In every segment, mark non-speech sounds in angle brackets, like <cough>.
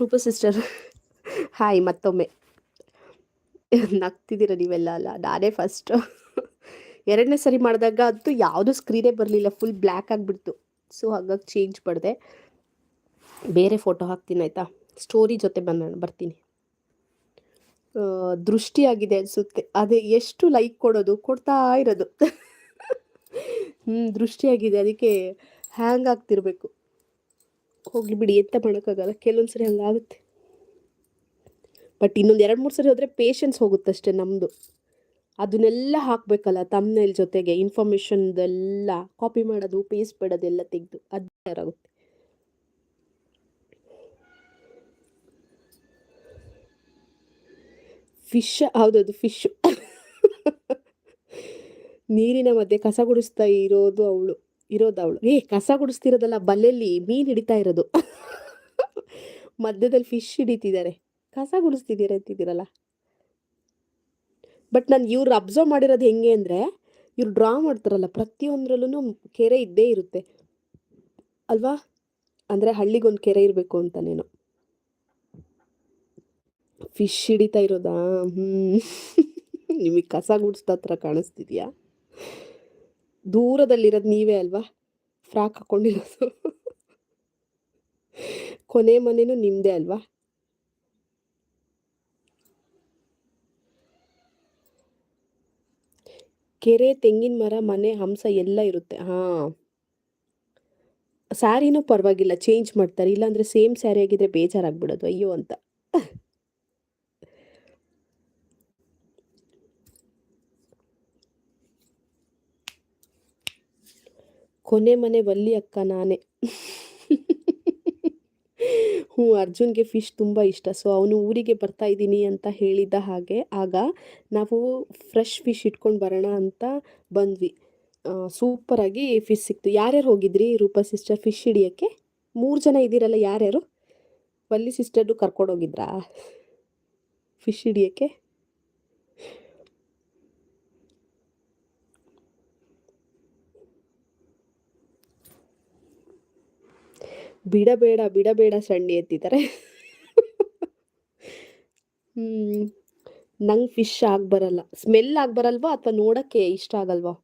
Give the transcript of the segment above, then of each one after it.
ರೂಪ sister hi ಮತ್ತೊಮ್ಮೆ. ನಗ್ತಿದ್ದೀರ ನೀವೆಲ್ಲ? ಅಲ್ಲ, ನಾನೇ ಫಸ್ಟ್ ಎರಡನೇ ಸರಿ ಮಾಡಿದಾಗ ಅಂತೂ ಯಾವುದೂ ಸ್ಕ್ರೀನೇ ಬರಲಿಲ್ಲ ಫುಲ್ ಬ್ಲ್ಯಾಕ್ ಆಗಿಬಿಡ್ತು. ಸೊ ಹಾಗಾಗಿ ಚೇಂಜ್ ಮಾಡಿದೆ. ಬೇರೆ ಫೋಟೋ ಹಾಕ್ತೀನಿ, ಆಯಿತಾ? ಸ್ಟೋರಿ ಜೊತೆ ಬಂದ ಬರ್ತೀನಿ. ದೃಷ್ಟಿಯಾಗಿದೆ ಅನಿಸುತ್ತೆ. ಅದೇ ಎಷ್ಟು ಲೈಕ್ ಕೊಡೋದು, ಕೊಡ್ತಾ ಇರೋದು. ಹ್ಞೂ ದೃಷ್ಟಿಯಾಗಿದೆ ಅದಕ್ಕೆ ಹ್ಯಾಂಗ್ ಆಗ್ತಿರ್ಬೇಕು. ಹೋಗ್ಲಿ ಬಿಡಿ ಎತ್ತ ಮಾಡೋಕ್ಕಾಗಲ್ಲ. ಕೆಲವೊಂದು ಸರಿ ಹಂಗಾಗುತ್ತೆ. ಬಟ್ ಇನ್ನೊಂದು ಎರಡು, ಮೂರು ಸರಿ ಹೋದರೆ ಪೇಷನ್ಸ್ ಹೋಗುತ್ತಷ್ಟೇ ನಮ್ಮದು ಅದನ್ನೆಲ್ಲ ಹಾಕಬೇಕಲ್ಲ ತಮ್ಮನೇಲ್ ಜೊತೆಗೆ ಇನ್ಫಾರ್ಮೇಷನ್ದೆಲ್ಲ ಕಾಪಿ ಮಾಡೋದು ಪೇಸ್ಟ್ ಮಾಡೋದೆಲ್ಲ ತೆಗೆದು, ಅದು ಆಗುತ್ತೆ ಫಿಶ್ ಹೌದೌದು ಫಿಶ್ <laughs> ನೀರಿನ ಮಧ್ಯೆ ಕಸ ಗುಡಿಸ್ತಾ ಇರೋದು ಅವಳು. ಇರೋದು ಅವಳು ಏ, ಕಸ ಗುಡಿಸ್ತಿರೋದಲ್ಲ ಬಲೆಯಲ್ಲಿ ಮೀನು ಹಿಡಿತಾ ಇರೋದು. ಮಧ್ಯದಲ್ಲಿ ಫಿಶ್ ಹಿಡಿತಿದ್ದಾರೆ. ಕಸ ಗುಡಿಸ್ತಿದ್ದೀರ ಅಂತಿದ್ದೀರಲ್ಲ? ಬಟ್ ನಾನು ಇವ್ರು ಅಬ್ಸರ್ವ್ ಮಾಡಿರೋದು ಹೆಂಗೆ ಅಂದರೆ, ಇವ್ರು ಡ್ರಾ ಮಾಡ್ತಾರಲ್ಲ ಪ್ರತಿಯೊಂದರಲ್ಲೂ ಕೆರೆ ಇದ್ದೇ ಇರುತ್ತೆ. ಅಲ್ವಾ? ಅಂದರೆ ಹಳ್ಳಿಗೊಂದು ಕೆರೆ ಇರಬೇಕು ಅಂತ ನೀನು ಫಿಶ್ ಹಿಡಿತಾ ಇರೋದಾ? ಹ್ಞೂ ನಿಮಗೆ ಕಸ ಗುಡಿಸ್ತಾ ಹತ್ರ ಕಾಣಿಸ್ತಿದ್ಯಾ? ದೂರದಲ್ಲಿರೋದು ನೀವೇ ಅಲ್ವಾ? ಫ್ರಾಕ್ ಹಾಕೊಂಡಿರೋದು. ಕೊನೆ ಮನೆನೂ ನಿಮ್ಮದೇ ಅಲ್ವಾ? ಕೆರೆ, ತೆಂಗಿನ ಮರ, ಮನೆ, ಹಂಸ ಎಲ್ಲ ಇರುತ್ತೆ. ಹಾಂ. ಸ್ಯಾರಿನೂ ಪರವಾಗಿಲ್ಲ, ಚೇಂಜ್ ಮಾಡ್ತಾರೆ. ಇಲ್ಲಾಂದರೆ ಸೇಮ್ ಸ್ಯಾರಿ ಆಗಿದ್ರೆ ಬೇಜಾರಾಗ್ಬಿಡೋದು. ಅಯ್ಯೋ ಅಂತ. ಕೊನೆ ಮನೆ ಬಲ್ಲಿ ಅಕ್ಕ ನಾನೇ. ಹ್ಞೂ, ಅರ್ಜುನ್ಗೆ ಫಿಶ್ ತುಂಬ ಇಷ್ಟ. ಸೊ ಅವನು ಊರಿಗೆ ಬರ್ತಾ ಇದ್ದೀನಿ ಅಂತ ಹೇಳಿದ್ದ ಹಾಗೆ ಆಗ ನಾವು ಫ್ರೆಶ್ ಫಿಶ್ ಇಟ್ಕೊಂಡು ಬರೋಣ ಅಂತ ಬಂದ್ವಿ. ಸೂಪರಾಗಿ ಫಿಶ್ ಸಿಕ್ತು. ಯಾರ್ಯಾರು ಹೋಗಿದ್ರಿ ರೂಪಾ ಸಿಸ್ಟರ್ ಫಿಶ್ ಹಿಡಿಯೋಕ್ಕೆ? ಮೂರು ಜನ ಇದ್ದೀರಲ್ಲ ಯಾರ್ಯಾರು? ವಲ್ಲಿ ಕರ್ಕೊಂಡು ಹೋಗಿದ್ರಾ? ಫಿಶ್ ಹಿಡಿಯೋಕ್ಕೆ? ಬಿಡಬೇಡ ಬಿಡಬೇಡ ಸಂಡಿ ಎತ್ತಿದ್ದಾರೆ. ಹ್ಞೂ ನಂಗೆ ಫಿಶ್ ಆಗಿ ಬರಲ್ಲ. ಸ್ಮೆಲ್ ಆಗಿ ಬರಲ್ವಾ ಅಥವಾ ನೋಡೋಕ್ಕೆ ಇಷ್ಟ ಆಗಲ್ವಾ?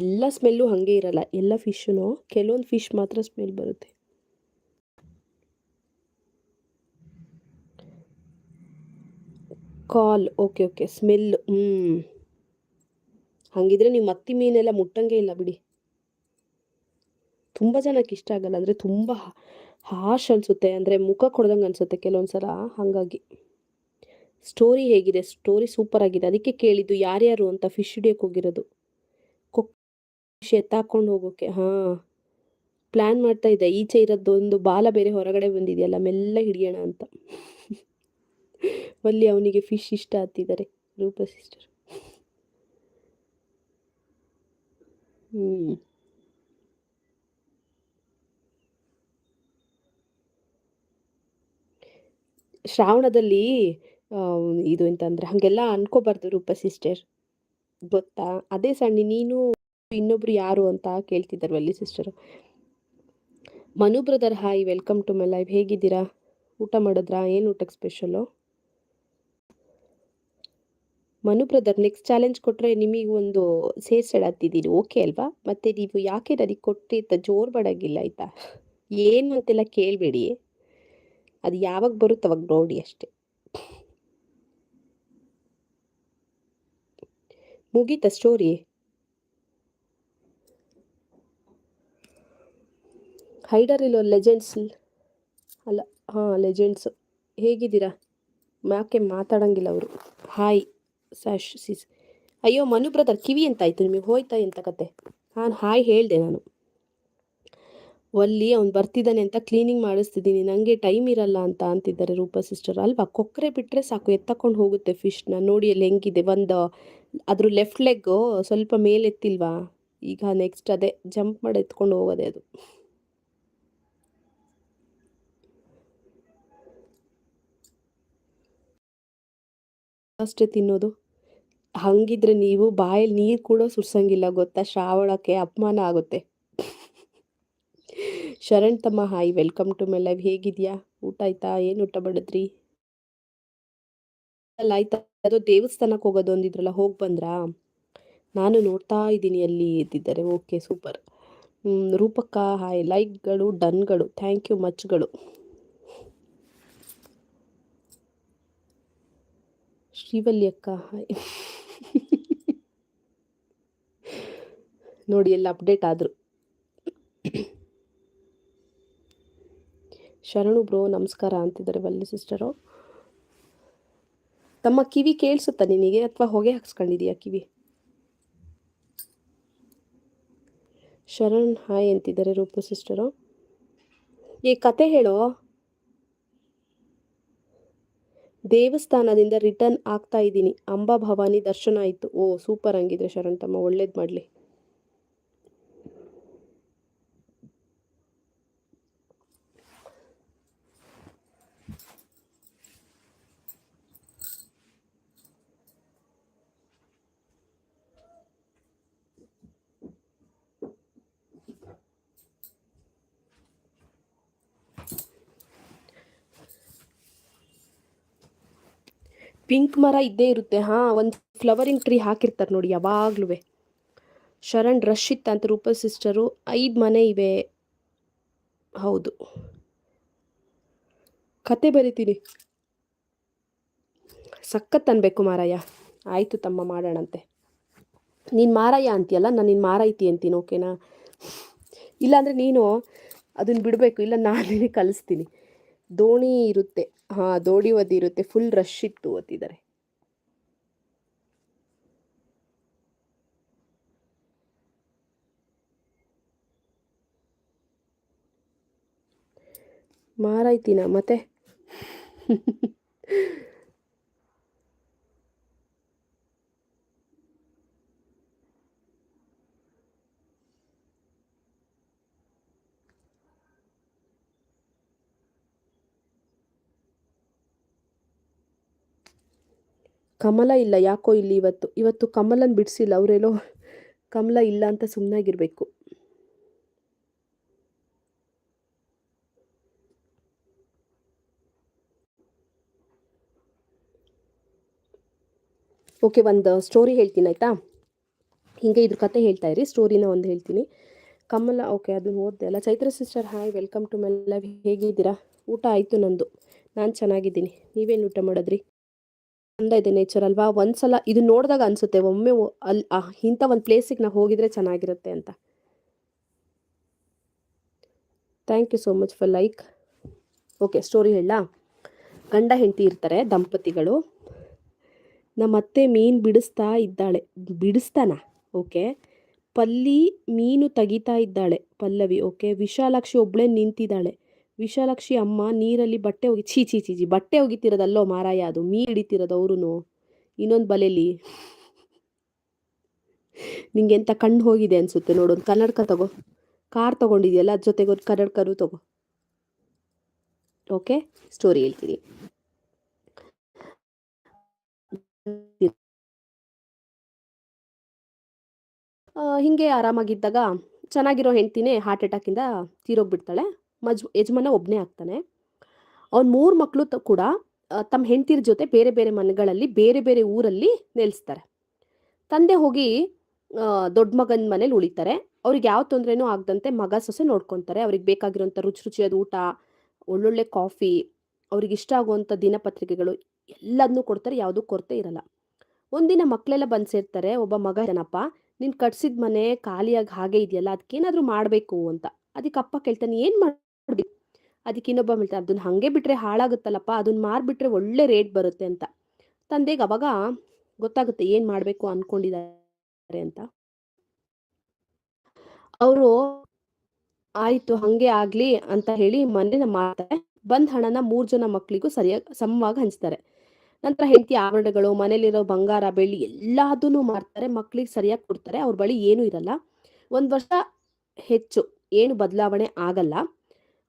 ಎಲ್ಲ ಸ್ಮೆಲ್ಲು ಹಾಗೆ ಇರಲ್ಲ. ಎಲ್ಲ ಫಿಶ್ನು ಕೆಲವೊಂದು ಫಿಶ್ ಮಾತ್ರ ಸ್ಮೆಲ್ ಬರುತ್ತೆ. ಕಾಲ್, ಓಕೆ ಓಕೆ ಸ್ಮೆಲ್ ಹ್ಞೂ ಹಾಗಿದ್ರೆ ನೀವು ಮತ್ತಿ ಮೀನೆಲ್ಲ ಮುಟ್ಟಂಗೆ ಇಲ್ಲ ಬಿಡಿ. ತುಂಬ ಜನಕ್ಕೆ ಇಷ್ಟ ಆಗಲ್ಲ. ಅಂದರೆ ತುಂಬ ಹಾಶ್ ಅನಿಸುತ್ತೆ. ಅಂದರೆ ಮುಖ ಕೊಡ್ದಂಗೆ ಅನಿಸುತ್ತೆ ಕೆಲವೊಂದು ಸಲ ಹಾಗಾಗಿ ಸ್ಟೋರಿ ಹೇಗಿದೆ? ಸ್ಟೋರಿ ಸೂಪರ್ ಆಗಿದೆ. ಅದಕ್ಕೆ ಕೇಳಿದ್ದು ಯಾರ್ಯಾರು ಅಂತ ಫಿಶ್ ಹಿಡಿಯೋಕೆ ಹೋಗಿರೋದು. ಕೊಕ್ ಫಿಶ್ ಎತ್ತಾಕೊಂಡು ಹೋಗೋಕ್ಕೆ ಹಾಂ ಪ್ಲ್ಯಾನ್ ಮಾಡ್ತಾ ಇದ್ದೆ. ಈಚೆ ಇರೋದೊಂದು ಬಾಲ ಬೇರೆ ಹೊರಗಡೆ ಬಂದಿದೆಯಲ್ಲ, ಮೆಲ್ಲ ಹಿಡಿಯೋಣ ಅಂತ. ಅಲ್ಲಿ ಅವನಿಗೆ ಫಿಶ್ ಇಷ್ಟ ಆಗ್ತಿದ್ದಾರೆ, ರೂಪ ಸಿಸ್ಟರ್ ಹ್ಞೂ ಶ್ರಾವಣದಲ್ಲಿ ಇದು ಎಂತಂದ್ರೆ ಹಂಗೆಲ್ಲ ಅನ್ಕೋಬಾರ್ದು ರೂಪ ಸಿಸ್ಟರ್. ಗೊತ್ತಾ? ಅದೇ ಸಣ್ಣ, ನೀನು ಇನ್ನೊಬ್ರು ಯಾರು ಅಂತ ಕೇಳ್ತಿದ್ದಾರೆ Valli sister. Manu brother, hi, welcome to my life. ಹೇಗಿದ್ದೀರಾ? ಊಟ ಮಾಡಿದ್ರಾ? ಏನು ಊಟಕ್ಕೆ special? Manu brother, next challenge ಕೊಟ್ಟರೆ ನಿಮಗೆ ಒಂದು ಸೇರ್ಸಡತ್ತಿದ್ದೀರಿ ಓಕೆ ಅಲ್ವಾ? ಮತ್ತೆ ನೀವು ಯಾಕೆ ನನಗೆ ಕೊಟ್ಟಿದ್ದ ಜೋರು ಮಾಡಂಗಿಲ್ಲ, ಆಯ್ತಾ? ಏನು ಅಂತೆಲ್ಲ ಕೇಳಬೇಡಿ ಅದು ಯಾವಾಗ ಬರುತ್ತೆ ಅವಾಗ ನೋಡಿ ಅಷ್ಟೇ. ಮುಗೀತ ಸ್ಟೋರಿ ಹೈಡರ್ ಇಲ್ಲೋ ಲೆಜೆಂಡ್ಸ್ ಅಲ್ಲ, ಹಾಂ ಲೆಜೆಂಡ್ಸು ಹೇಗಿದ್ದೀರಾ? ಯಾಕೆ ಮಾತಾಡಂಗಿಲ್ಲ ಅವರು? ಹಾಯ್ ಸಾಶ್ ಸಿಸ್ ಅಯ್ಯೋ, ಮನು ಬ್ರದರ್ ಕಿವಿ ಅಂತ ಆಯ್ತು ನಿಮಗೆ ಹೋಯ್ತಾ ಎಂತ ಕತೆ? ನಾನು ಹಾಯ್ ಹೇಳಿದೆ ನಾನು. ಒಲ್ಲಿ ಅವ್ನು ಬರ್ತಿದ್ದಾನೆ ಅಂತ ಕ್ಲೀನಿಂಗ್ ಮಾಡಿಸ್ತಿದ್ದೀನಿ. ನನಗೆ ಟೈಮ್ ಇರಲ್ಲ ಅಂತ ಅಂತಿದ್ದಾರೆ ರೂಪಾ ಸಿಸ್ಟರ್ ಅಲ್ವಾ? ಕೊಕ್ಕರೆ ಬಿಟ್ಟರೆ ಸಾಕು, ಎತ್ತಕೊಂಡು ಹೋಗುತ್ತೆ ಫಿಶ್ನ ನೋಡಿ ಅಲ್ಲಿ ಹೆಂಗಿದೆ. ಒಂದು, ಅದ್ರ ಲೆಫ್ಟ್ ಲೆಗ್ಗು ಸ್ವಲ್ಪ ಮೇಲೆತ್ತಿಲ್ವಾ ಈಗ ನೆಕ್ಸ್ಟ್ ಅದೇ ಜಂಪ್ ಮಾಡಿ ಎತ್ಕೊಂಡು ಹೋಗೋದೆ ಅದು. ಅಷ್ಟೇ ತಿನ್ನೋದು. ಹಂಗಿದ್ರೆ ನೀವು ಬಾಯಲ್ಲಿ ನೀರು ಕೂಡ ಸುರ್ಸಂಗಿಲ್ಲ ಗೊತ್ತಾ? ಶ್ರಾವಣಕ್ಕೆ ಅಪಮಾನ ಆಗುತ್ತೆ. ಶರಣ್ ತಮ್ಮ, hi, welcome to my live ಹೇಗಿದ್ಯಾ ಊಟ ಆಯ್ತಾ? ಏನು ಊಟ ಮಾಡಿದ್ರಿ? ಅಲ್ಲ, ಆಯ್ತಾ. ಅದು ದೇವಸ್ಥಾನಕ್ಕೆ ಹೋಗೋದು ಅಂದಿದ್ರಲ್ಲ, ಹೋಗಿ ಬಂದ್ರಾ? ನಾನು ನೋಡ್ತಾ ಇದ್ದೀನಿ, ಅಲ್ಲಿ ಇದ್ದಿದ್ದಾರೆ. Okay, super. ರೂಪಕ್ಕ, ಹಾಯ್. ಲೈಕ್ಗಳು, ಡನ್ಗಳು. ಥ್ಯಾಂಕ್ ಯು, ಮಚ್ಗಳು. ಶ್ರೀವಲ್ಲಿ ಅಕ್ಕ, ಹಾಯ್. ನೋಡಿ, ಎಲ್ಲ ಅಪ್ಡೇಟ್ ಆದರು. ಶರಣು ಬ್ರೋ, ನಮಸ್ಕಾರ ಅಂತಿದ್ದಾರೆ ವಲ್ಲಿ ಸಿಸ್ಟರು ತಮ್ಮ ಕಿವಿ ಕೇಳಿಸುತ್ತಾ ನಿನಗೆ ಅಥವಾ ಹೊಗೆ ಹಾಕ್ಸ್ಕೊಂಡಿದೀಯಾ ಕಿವಿ? ಶರಣ್, ಹಾಯ್ ಅಂತಿದ್ದಾರೆ ರೂಪು ಸಿಸ್ಟರು ಈ ಕತೆ ಹೇಳೋ? ದೇವಸ್ಥಾನದಿಂದ ರಿಟರ್ನ್ ಆಗ್ತಾ ಇದ್ದೀನಿ. ಅಂಬಾ ಭವಾನಿ ದರ್ಶನ ಆಯಿತು. ಓ ಸೂಪರ್ ಹಂಗಿದ್ರೆ ಶರಣ್, ತಮ್ಮ ಒಳ್ಳೇದು ಮಾಡಲಿ. ಪಿಂಕ್ ಮರ ಇದ್ದೇ ಇರುತ್ತೆ. ಹಾಂ, ಒಂದು ಫ್ಲವರಿಂಗ್ ಟ್ರೀ ಹಾಕಿರ್ತಾರೆ ನೋಡಿ ಯಾವಾಗ್ಲೂ ಶರಣ್, ರಶಿತ್ ಅಂತ ರೂಪ ಸಿಸ್ಟರು ಐದು ಮನೆ ಇವೆ. ಹೌದು. ಕತೆ ಬರಿತೀನಿ. ಸಖತ್ ಅನ್ಬೇಕು ಮಾರಾಯ ಆಯಿತು ತಮ್ಮ, ಮಾಡೋಣಂತೆ. ನೀನು ಮಾರಯ್ಯ ಅಂತೀಯಲ್ಲ, ನಾನು ನೀನ್ ಮಾರಾಯ್ತಿ ಅಂತೀನಿ, ಓಕೆನಾ? ಇಲ್ಲಾಂದರೆ ನೀನು ಅದನ್ನು ಬಿಡಬೇಕು, ಇಲ್ಲ ನಾನು ಕಲಿಸ್ತೀನಿ. ದೋಣಿ ಇರುತ್ತೆ. ಹಾಂ ದೋಡಿ ಒದಿ ಇರುತ್ತೆ ಫುಲ್ ರಶ್ ಇತ್ತು ಓದಿದ್ದಾರೆ ಮಾರಾಯ್ತೀನ ಮತ್ತೆ? <laughs> ಕಮಲ ಇಲ್ಲ, ಯಾಕೋ ಇಲ್ಲಿ ಇವತ್ತು ಇವತ್ತು ಕಮಲನ್ ಬಿಡಿಸಿಲ್ಲ, ಅವರೇನೋ ಕಮಲ ಇಲ್ಲ ಅಂತ ಸುಮ್ಮನಾಗಿರ್ಬೇಕು ಓಕೆ ಒಂದು ಸ್ಟೋರಿ ಹೇಳ್ತೀನಿ, ಆಯಿತಾ? ಹಿಂಗೆ ಇದ್ರ ಕತೆ ಹೇಳ್ತಾ ಇರಿ ಸ್ಟೋರಿನ ಒಂದು ಹೇಳ್ತೀನಿ. ಕಮಲ ಓಕೆ ಅದನ್ನು ಓದ್ದೆ ಅಲ್ಲ. Chaitra sister hi welcome to my love ಹೇಗಿದ್ದೀರಾ? ಊಟ ಆಯಿತು ನಂದು. ನಾನು ಚೆನ್ನಾಗಿದ್ದೀನಿ. ನೀವೇನು ಊಟ ಮಾಡಿದ್ರಿ? ಚಂದ ಇದೆ ನೇಚರ್ ಅಲ್ವಾ? ಒಂದ್ಸಲ ಇದು ನೋಡಿದಾಗ ಅನ್ಸುತ್ತೆ, ಒಮ್ಮೆ ಅಲ್ಲಿ ಇಂಥ ಒಂದು ಪ್ಲೇಸಿಗೆ ನಾವು ಹೋಗಿದ್ರೆ ಚೆನ್ನಾಗಿರುತ್ತೆ ಅಂತ. Thank you so much for like okay story ಹೇಳ. ಗಂಡ ಹೆಂಡತಿ ಇರ್ತಾರೆ, ದಂಪತಿಗಳು. ನಮ್ಮ ಅತ್ತೆ ಮೀನು ಬಿಡಿಸ್ತಾ ಇದ್ದಾಳೆ. ಬಿಡಿಸ್ತಾನ? ಓಕೆ ಪಲ್ಲಿ ಮೀನು ತೆಗಿತಾ ಇದ್ದಾಳೆ ಪಲ್ಲವಿ ಓಕೆ ವಿಶಾಲಾಕ್ಷಿ ಒಬ್ಬಳೇ ನಿಂತಿದ್ದಾಳೆ. ವಿಶಾಲಾಕ್ಷಿ ಅಮ್ಮ ನೀರಲ್ಲಿ ಬಟ್ಟೆ ಹೋಗಿ ಚೀ ಛೀ ಚೀಜಿ ಬಟ್ಟೆ ಒಗಿತಿರೋದಲ್ಲೋ ಮಾರಾಯ, ಅದು ಮೀ ಹಿಡಿತಿರೋದು ಅವರು ಇನ್ನೊಂದು ಬಲೆಯಲ್ಲಿ ನಿಂಗೆ ಎಂತ ಕಣ್ಣು ಹೋಗಿದೆ ಅನ್ಸುತ್ತೆ ಒಂದು ಕನ್ನಡಕ ತಗೋ. ಕಾರ್ ತಗೊಂಡಿದೆಯಲ್ಲ ಅದ್ರ ಜೊತೆಗೆ ಒಂದು ಕನ್ನಡಕರು ತಗೋ. ಓಕೆ, ಸ್ಟೋರಿ ಹೇಳ್ತೀನಿ. ಹಿಂಗೆ ಆರಾಮಾಗಿದ್ದಾಗ, ಚೆನ್ನಾಗಿರೋ ಹೆಂಡ್ತಿನೇ ಹಾರ್ಟ್ ಅಟ್ಯಾಕಿಂದ ತೀರೋಗ್ಬಿಡ್ತಾಳೆ. ಮಜ್, ಯಜಮಾನ ಒಬ್ಬನೇ ಆಗ್ತಾನೆ. ಅವ್ನ ಮೂರು ಮಕ್ಕಳು ಕೂಡ ತಮ್ಮ ಹೆಂಡತಿರ ಜೊತೆ ಬೇರೆ ಬೇರೆ ಮನೆಗಳಲ್ಲಿ ಬೇರೆ ಬೇರೆ ಊರಲ್ಲಿ ನೆಲೆಸ್ತಾರೆ. ತಂದೆ ಹೋಗಿ ದೊಡ್ಡ ಮಗನ ಮನೇಲಿ ಉಳಿತಾರೆ. ಅವ್ರಿಗೆ ಯಾವ ತೊಂದರೆನೂ ಆಗದಂತೆ ಮಗ ಸೊಸೆ ನೋಡ್ಕೊತಾರೆ. ಅವ್ರಿಗೆ ಬೇಕಾಗಿರೋಂಥ ರುಚಿ ರುಚಿಯಾದ ಊಟ, ಒಳ್ಳೊಳ್ಳೆ ಕಾಫಿ, ಅವ್ರಿಗೆ ಇಷ್ಟ ಆಗುವಂಥ ದಿನಪತ್ರಿಕೆಗಳು ಎಲ್ಲದನ್ನೂ ಕೊಡ್ತಾರೆ. ಯಾವುದೂ ಕೊರತೆ ಇರಲ್ಲ. ಒಂದಿನ ಮಕ್ಕಳೆಲ್ಲ ಬಂದು ಸೇರ್ತಾರೆ. ಒಬ್ಬ ಮಗ ಏನಪ್ಪ, ನೀನು ಕಟ್ಸಿದ ಮನೆ ಖಾಲಿಯಾಗಿ ಹಾಗೆ ಇದೆಯಲ್ಲ ಅದಕ್ಕೇನಾದರೂ ಮಾಡಬೇಕು ಅಂತ. ಅದಕ್ಕೆ ಅಪ್ಪ ಕೇಳ್ತಾನೆ, ಏನು ಮಾಡಿ ಅದಕ್ಕೆ ಇನ್ನೊಬ್ಬ ಹೇಳ್ತಾನೆ, ಅದನ್ನ ಹಂಗೆ ಬಿಟ್ರೆ ಹಾಳಾಗುತ್ತಲ್ಲಪ್ಪ, ಅದನ್ನ ಮಾರ್ಬಿಟ್ರೆ ಒಳ್ಳೆ ರೇಟ್ ಬರುತ್ತೆ ಅಂತ. ತಂದೆಗೆ ಅವಾಗ ಗೊತ್ತಾಗುತ್ತೆ ಏನು ಮಾಡಬೇಕು ಅನ್ಕೊಂಡಿದ್ದಾರೆ ಅಂತ. ಅವರು, ಆಯ್ತು, ಹಂಗೆ ಆಗ್ಲಿ ಅಂತ ಹೇಳಿ ಮನೇನ ಮಾಡ್ತಾರೆ. ಬಂದ್ ಹಣನ ಮೂರ್ ಜನ ಮಕ್ಕಳಿಗೂ ಸರಿಯಾಗಿ, ಸಮವಾಗಿ ಹಂಚ್ತಾರೆ. ನಂತರ ಹೆಂಡತಿ ಆಭರಣಗಳು, ಮನೇಲಿರೋ ಬಂಗಾರ, ಬೆಳ್ಳಿ ಎಲ್ಲದನ್ನು ಮಾರ್ತಾರೆ, ಮಕ್ಳಿಗೆ ಸರಿಯಾಗಿ ಕೊಡ್ತಾರೆ. ಅವ್ರ ಬಳಿ ಏನೂ ಇರಲ್ಲ. ಒಂದ್ ವರ್ಷ ಹೆಚ್ಚು, ಏನು ಬದಲಾವಣೆ ಆಗಲ್ಲ.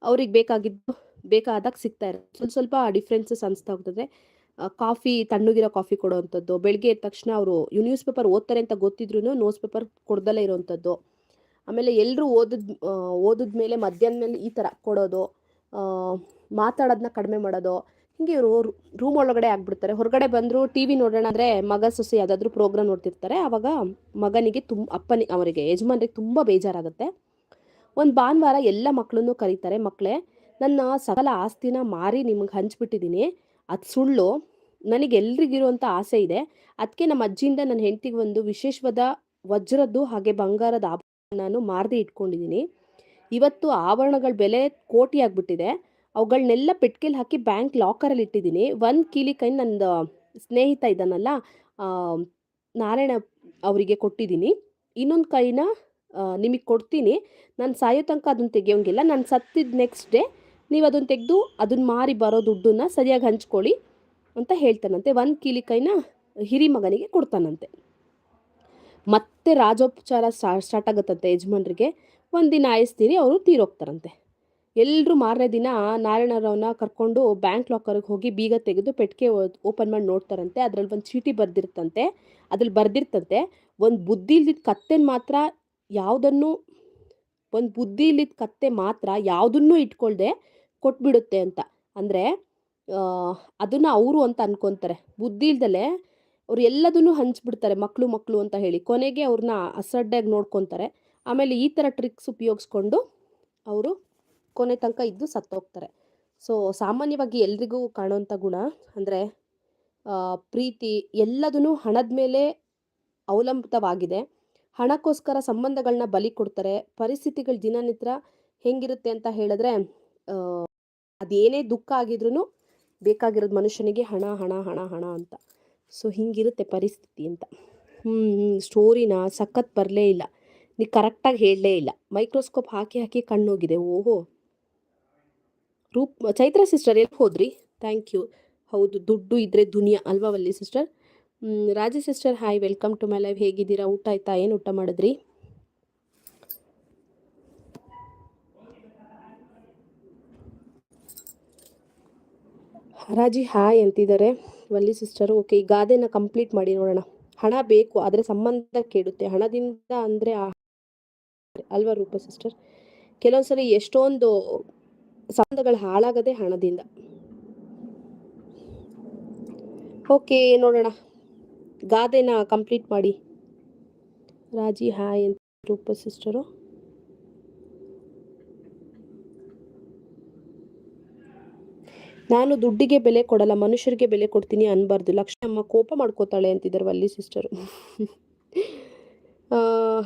ಅವ್ರಿಗೆ ಬೇಕಾಗಿದ್ದು ಬೇಕಾದಾಗ ಸಿಗ್ತಾ ಇರುತ್ತೆ. ಸ್ವಲ್ಪ ಸ್ವಲ್ಪ ಡಿಫ್ರೆನ್ಸಸ್ ಅನಿಸ್ತಾ ಹೋಗ್ತದೆ. ಕಾಫಿ ತಣ್ಣಗಿರೋ ಕಾಫಿ ಕೊಡುವಂಥದ್ದು ಬೆಳಗ್ಗೆ ಎದ್ದ ತಕ್ಷಣ ಅವರು ನ್ಯೂಸ್ ಪೇಪರ್ ಓದ್ತಾರೆ ಅಂತ ಗೊತ್ತಿದ್ರು ನ್ಯೂಸ್ ಪೇಪರ್ ಕೊಡ್ದಲ್ಲೇ ಇರೋವಂಥದ್ದು. ಆಮೇಲೆ ಎಲ್ಲರೂ ಓದಿದ ಓದಿದ ಮೇಲೆ ಮಧ್ಯಾಹ್ನ ಮೇಲೆ ಈ ಥರ ಕೊಡೋದು ಮಾತಾಡೋದನ್ನ ಕಡಿಮೆ ಮಾಡೋದು, ಹಿಂಗೆ ಇವರು ರೂಮ್ ಒಳಗಡೆ ಆಗ್ಬಿಡ್ತಾರೆ. ಹೊರಗಡೆ ಬಂದರೂ ಟಿ ವಿ ನೋಡೋಣ ಅಂದರೆ ಮಗ, ಸೊಸೆ ಯಾವುದಾದ್ರೂ ಪ್ರೋಗ್ರಾಮ್ ನೋಡ್ತಿರ್ತಾರೆ. ಆವಾಗ ಮಗನಿಗೆ ತುಂಬ ಅಪ್ಪನಿ ಅವರಿಗೆ ಯಜಮಾನ್ರಿಗೆ ತುಂಬ ಬೇಜಾರಾಗುತ್ತೆ. ಒಂದು ಭಾನುವಾರ ಎಲ್ಲ ಮಕ್ಕಳನ್ನು ಕರೀತಾರೆ. ಮಕ್ಕಳೇ ನನ್ನ ಸಕಲ ಆಸ್ತಿನ ಮಾರಿ ನಿಮಗೆ ಹಂಚಿಬಿಟ್ಟಿದ್ದೀನಿ ಅದು ಸುಳ್ಳು. ನನಗೆ ಎಲ್ರಿಗಿರುವಂಥ ಆಸೆ ಇದೆ. ಅದಕ್ಕೆ ನಮ್ಮ ಅಜ್ಜಿಯಿಂದ ನನ್ನ ಹೆಂಡತಿಗೆ ಒಂದು ವಿಶೇಷವಾದ ವಜ್ರದ್ದು ಹಾಗೆ ಬಂಗಾರದ ಆಭರಣ ನಾನು ಮಾರದೆ ಇಟ್ಕೊಂಡಿದ್ದೀನಿ ಇವತ್ತು ಆಭರಣಗಳ ಬೆಲೆ ಕೋಟಿ ಆಗಿಬಿಟ್ಟಿದೆ. ಅವುಗಳನ್ನೆಲ್ಲ ಪೆಟ್ಕೆಲ್ ಹಾಕಿ ಬ್ಯಾಂಕ್ ಲಾಕರಲ್ಲಿ ಇಟ್ಟಿದ್ದೀನಿ ಒಂದು ಕೀಲಿ ಕೈ ನಂದು ಸ್ನೇಹಿತ ಇದ್ದಾನಲ್ಲ ನಾರಾಯಣ ಅವರಿಗೆ ಕೊಟ್ಟಿದ್ದೀನಿ ಇನ್ನೊಂದು ಕೈನ ನಿಮಗೆ ಕೊಡ್ತೀನಿ. ನಾನು ಸಾಯೋ ತನಕ ಅದನ್ನು ತೆಗಿಯೋಂಗಿಲ್ಲ. ನಾನು ಸತ್ತಿದ ನೆಕ್ಸ್ಟ್ ಡೇ ನೀವು ಅದನ್ನು ತೆಗೆದು ಅದನ್ನು ಮಾರಿ ಬರೋ ದುಡ್ಡನ್ನು ಸರಿಯಾಗಿ ಹಂಚ್ಕೊಳ್ಳಿ ಅಂತ ಹೇಳ್ತಾನಂತೆ. ಒಂದು ಕೀಲಿಕಾಯಿನ ಹಿರಿ ಮಗನಿಗೆ ಕೊಡ್ತಾನಂತೆ. ಮತ್ತೆ ರಾಜೋಪಚಾರ ಸ್ಟಾರ್ಟ್ ಆಗುತ್ತಂತೆ ಯಜಮಾನ್ರಿಗೆ. ಒಂದು ದಿನ ಆಯಿಸ್ತೀರಿ, ಅವರು ತೀರೋಗ್ತಾರಂತೆ. ಎಲ್ಲರೂ ಮಾರನೇ ದಿನ ನಾರಾಯಣರವನ್ನ ಕರ್ಕೊಂಡು ಬ್ಯಾಂಕ್ ಲಾಕರ್ಗೆ ಹೋಗಿ ಬೀಗ ತೆಗೆದು ಪೆಟ್ಟಿಗೆ ಓಪನ್ ಮಾಡಿ ನೋಡ್ತಾರಂತೆ. ಅದರಲ್ಲಿ ಒಂದು ಚೀಟಿ ಬರ್ದಿರ್ತಂತೆ. ಅದ್ರಲ್ಲಿ ಬರ್ದಿರ್ತಂತೆ. ಒಂದು ಬುದ್ಧಿ ಇಲ್ದಿದ್ದ ಕತ್ತೆನ ಮಾತ್ರ ಯಾವುದನ್ನು ಒಂದು ಬುದ್ಧಿ ಇಲ್ಲಿದ್ದ ಕತ್ತೆ ಮಾತ್ರ ಯಾವುದನ್ನು ಇಟ್ಕೊಳ್ಳದೆ ಕೊಟ್ಬಿಡುತ್ತೆ ಅಂತ. ಅಂದರೆ ಅದನ್ನು ಅವರು ಅಂತ ಅನ್ಕೊತಾರೆ. ಬುದ್ಧಿ ಇಲ್ದಲೆ ಅವ್ರು ಎಲ್ಲದನ್ನು ಹಂಚ್ಬಿಡ್ತಾರೆ ಮಕ್ಕಳು ಮಕ್ಕಳು ಅಂತ ಹೇಳಿ. ಕೊನೆಗೆ ಅವ್ರನ್ನ ಅಸಡ್ಡಾಗಿ ನೋಡ್ಕೊತಾರೆ. ಆಮೇಲೆ ಈ ಥರ ಟ್ರಿಕ್ಸ್ ಉಪಯೋಗಿಸ್ಕೊಂಡು ಅವರು ಕೊನೆ ತನಕ ಇದ್ದು ಸತ್ತೋಗ್ತಾರೆ. ಸೊ ಸಾಮಾನ್ಯವಾಗಿ ಎಲ್ರಿಗೂ ಕಾಣುವಂಥ ಗುಣ ಅಂದರೆ ಪ್ರೀತಿ ಎಲ್ಲದನ್ನು ಹಣದ ಮೇಲೆ ಅವಲಂಬಿತವಾಗಿದೆ. ಹಣಕ್ಕೋಸ್ಕರ ಸಂಬಂಧಗಳನ್ನ ಬಲಿ ಕೊಡ್ತಾರೆ, ಪರಿಸ್ಥಿತಿಗಳು ದಿನನಿತ್ಯ ಹೆಂಗಿರುತ್ತೆ ಅಂತ ಹೇಳಿದ್ರೆ ಅದೇನೇ ದುಃಖ ಆಗಿದ್ರೂ ಬೇಕಾಗಿರೋದು ಮನುಷ್ಯನಿಗೆ ಹಣ ಹಣ ಹಣ ಹಣ ಅಂತ. ಸೊ, ಹಿಂಗಿರುತ್ತೆ ಪರಿಸ್ಥಿತಿ ಅಂತ. ಹ್ಞೂ ಸ್ಟೋರಿನ ಸಖತ್ ಬರಲೇ ಇಲ್ಲ. ನೀ ಕರೆಕ್ಟಾಗಿ ಹೇಳಲೇ ಇಲ್ಲ. ಮೈಕ್ರೋಸ್ಕೋಪ್ ಹಾಕಿ ಹಾಕಿ ಕಣ್ಣೋಗಿದೆ. ಓಹೋ. ರೂಪ್, ಚೈತ್ರ ಸಿಸ್ಟರ್ ಎಲ್ಲಿ ಹೋದ್ರಿ? Thank you. ಹೌದು, ದುಡ್ಡು ಇದ್ರೆ ದುನಿಯಾ ಅಲ್ವಾ Valli sister? Raja sister hi welcome to my live ಹೇಗಿದ್ದೀರಾ? ಊಟ ಆಯ್ತಾ? ಏನು ಊಟ ಮಾಡಿದ್ರಿ? ರಾಜಿ ಹಾಯ್ ಅಂತಿದ್ದಾರೆ. ವಲ್ಲಿ ಸಿಸ್ಟರು ಓಕೆ ಈ ಗಾದೆನ ಕಂಪ್ಲೀಟ್ ಮಾಡಿ ನೋಡೋಣ. ಹಣ ಬೇಕು, ಆದರೆ ಸಂಬಂಧ ಕೇಳುತ್ತೆ ಹಣದಿಂದ ಅಂದರೆ ಅಲ್ವಾ ರೂಪ ಸಿಸ್ಟರ್ ಕೆಲವೊಂದ್ಸರಿ ಎಷ್ಟೊಂದು ಸಂಬಂಧಗಳು ಹಾಳಾಗದೆ ಹಣದಿಂದ. ಓಕೆ ನೋಡೋಣ. ಗಾದೆನ ಕಂಪ್ಲೀಟ್ ಮಾಡಿ. ರಾಜಿ, ಹಾಯ್ ಅಂತ ರೂಪ ಸಿಸ್ಟರು. ನಾನು ದುಡ್ಡಿಗೆ ಬೆಲೆ ಕೊಡಲ್ಲ, ಮನುಷ್ಯರಿಗೆ ಬೆಲೆ ಕೊಡ್ತೀನಿ ಅನ್ಬಾರ್ದು. ಲಕ್ಷ್ಮಿ ಅಮ್ಮ ಕೋಪ ಮಾಡ್ಕೋತಾಳೆ ಅಂತಿದ್ದಾರೆ Valli sister.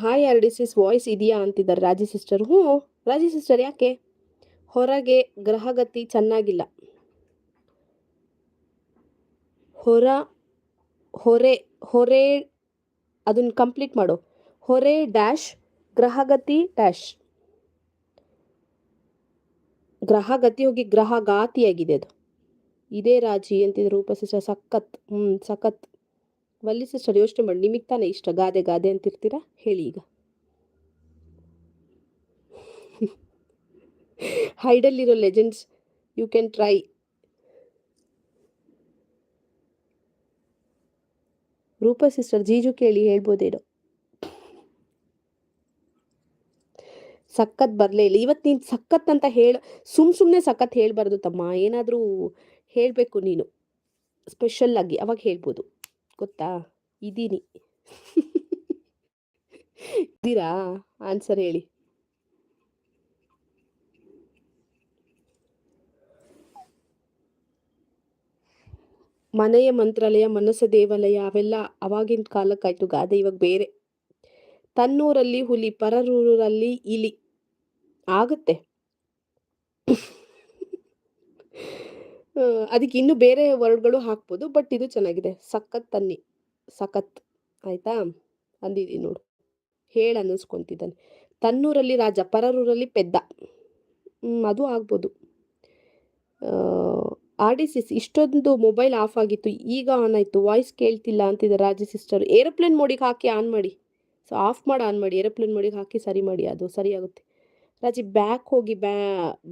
Hi are this voice ಇದೆಯಾ ಅಂತಿದ್ದಾರೆ ರಾಜಿ ಸಿಸ್ಟರ್. ಹ್ಞೂ, ರಾಜಿ ಸಿಸ್ಟರ್ ಯಾಕೆ? ಹೊರಗೆ ಗ್ರಹಗತಿ ಚೆನ್ನಾಗಿಲ್ಲ. ಹೊರ ಹೊರೆ ಹೊರೆ, ಅದನ್ನ ಕಂಪ್ಲೀಟ್ ಮಾಡು. ಹೊರೆ ಡ್ಯಾಶ್ ಗ್ರಹಗತಿ ಡ್ಯಾಶ್ ಗ್ರಹಗತಿ ಹೋಗಿ ಗ್ರಹಗಾತಿಯಾಗಿದೆ ಅದು. ಇದೇ ರಾಜಿ ಅಂತಿದ್ರು ರೂಪ ಸಿಸ್ಟರ್ ಸಖತ್ ಹ್ಞೂ ಸಖತ್. ವಲ್ಲಿ ಸಿಸ್ಟರ್ ಯೋಚನೆ ಮಾಡಿ, ನಿಮಗೆ ತಾನೇ ಇಷ್ಟ, ಗಾದೆ ಗಾದೆ ಅಂತಿರ್ತೀರಾ? ಹೇಳಿ ಈಗ. ಹೈಡಲ್ಲಿರೋ legends you can try Roopa sister jiju ಕೇಳಿ ಹೇಳ್ಬೋದೇನೋ. ಸಖತ್ ಬರಲೇ ಇಲ್ಲ. ಇವತ್ತು ನೀನು ಸಖತ್ ಅಂತ ಹೇಳ, ಸುಮ್ ಸುಮ್ಮನೆ ಸಖತ್ ಹೇಳಬಾರ್ದು ತಮ್ಮ. ಏನಾದರೂ ಹೇಳಬೇಕು ನೀನು. ಸ್ಪೆಷಲ್ ಆಗಿ, ಅವಾಗ ಹೇಳ್ಬೋದು. ಗೊತ್ತಾ? ಇದ್ದೀನಿ <laughs> ಇದ್ದೀರಾ ಆನ್ಸರ್ ಹೇಳಿ. ಮನೆಯ ಮಂತ್ರಾಲಯ, ಮನಸ್ಸ ದೇವಾಲಯ ಅವೆಲ್ಲ ಅವಾಗಿನ ಕಾಲಕ್ಕಾಯ್ತು ಗಾದೆ ಇವಾಗ ಬೇರೆ. ತನ್ನೂರಲ್ಲಿ ಹುಲಿ, ಪರರೂರಲ್ಲಿ ಇಲಿ ಆಗುತ್ತೆ. ಅದಕ್ಕೆ ಇನ್ನು ಬೇರೆ ವರ್ಡ್ಗಳು ಹಾಕ್ಬೋದು, ಬಟ್ ಇದು ಚೆನ್ನಾಗಿದೆ. ಸಖತ್ ತನ್ನಿ ಸಖತ್, ಆಯ್ತಾ? ಅಂದಿದ್ದೀನಿ ನೋಡು. ಹೇಳ ಅನ್ನಿಸ್ಕೊಂತಿದ್ದಾನೆ. ತನ್ನೂರಲ್ಲಿ ರಾಜ, ಪರರೂರಲ್ಲಿ ಪೆದ್ದ. ಅದು ಆಗ್ಬೋದು. ಆರ್ ಡಿ ಸಿಸ್ ಇಷ್ಟೊಂದು ಮೊಬೈಲ್ ಆಫ್ ಆಗಿತ್ತು. ಈಗ ಆನ್ ಆಯಿತು. ವಾಯ್ಸ್ ಕೇಳ್ತಿಲ್ಲ ಅಂತಿದ್ದ ರಾಜಿ ಸಿಸ್ಟರ್ ಏರೋಪ್ಲೇನ್ ಮೋಡಿಗೆ ಹಾಕಿ ಆನ್ ಮಾಡಿ. ಸೊ ಆಫ್ ಮಾಡಿ ಆನ್ ಮಾಡಿ. ಏರೋಪ್ಲೇನ್ ಮೋಡಿಗೆ ಹಾಕಿ ಸರಿ ಮಾಡಿ. ಅದು ಸರಿಯಾಗುತ್ತೆ ರಾಜಿ ಬ್ಯಾಕ್ ಹೋಗಿ ಬ್ಯಾ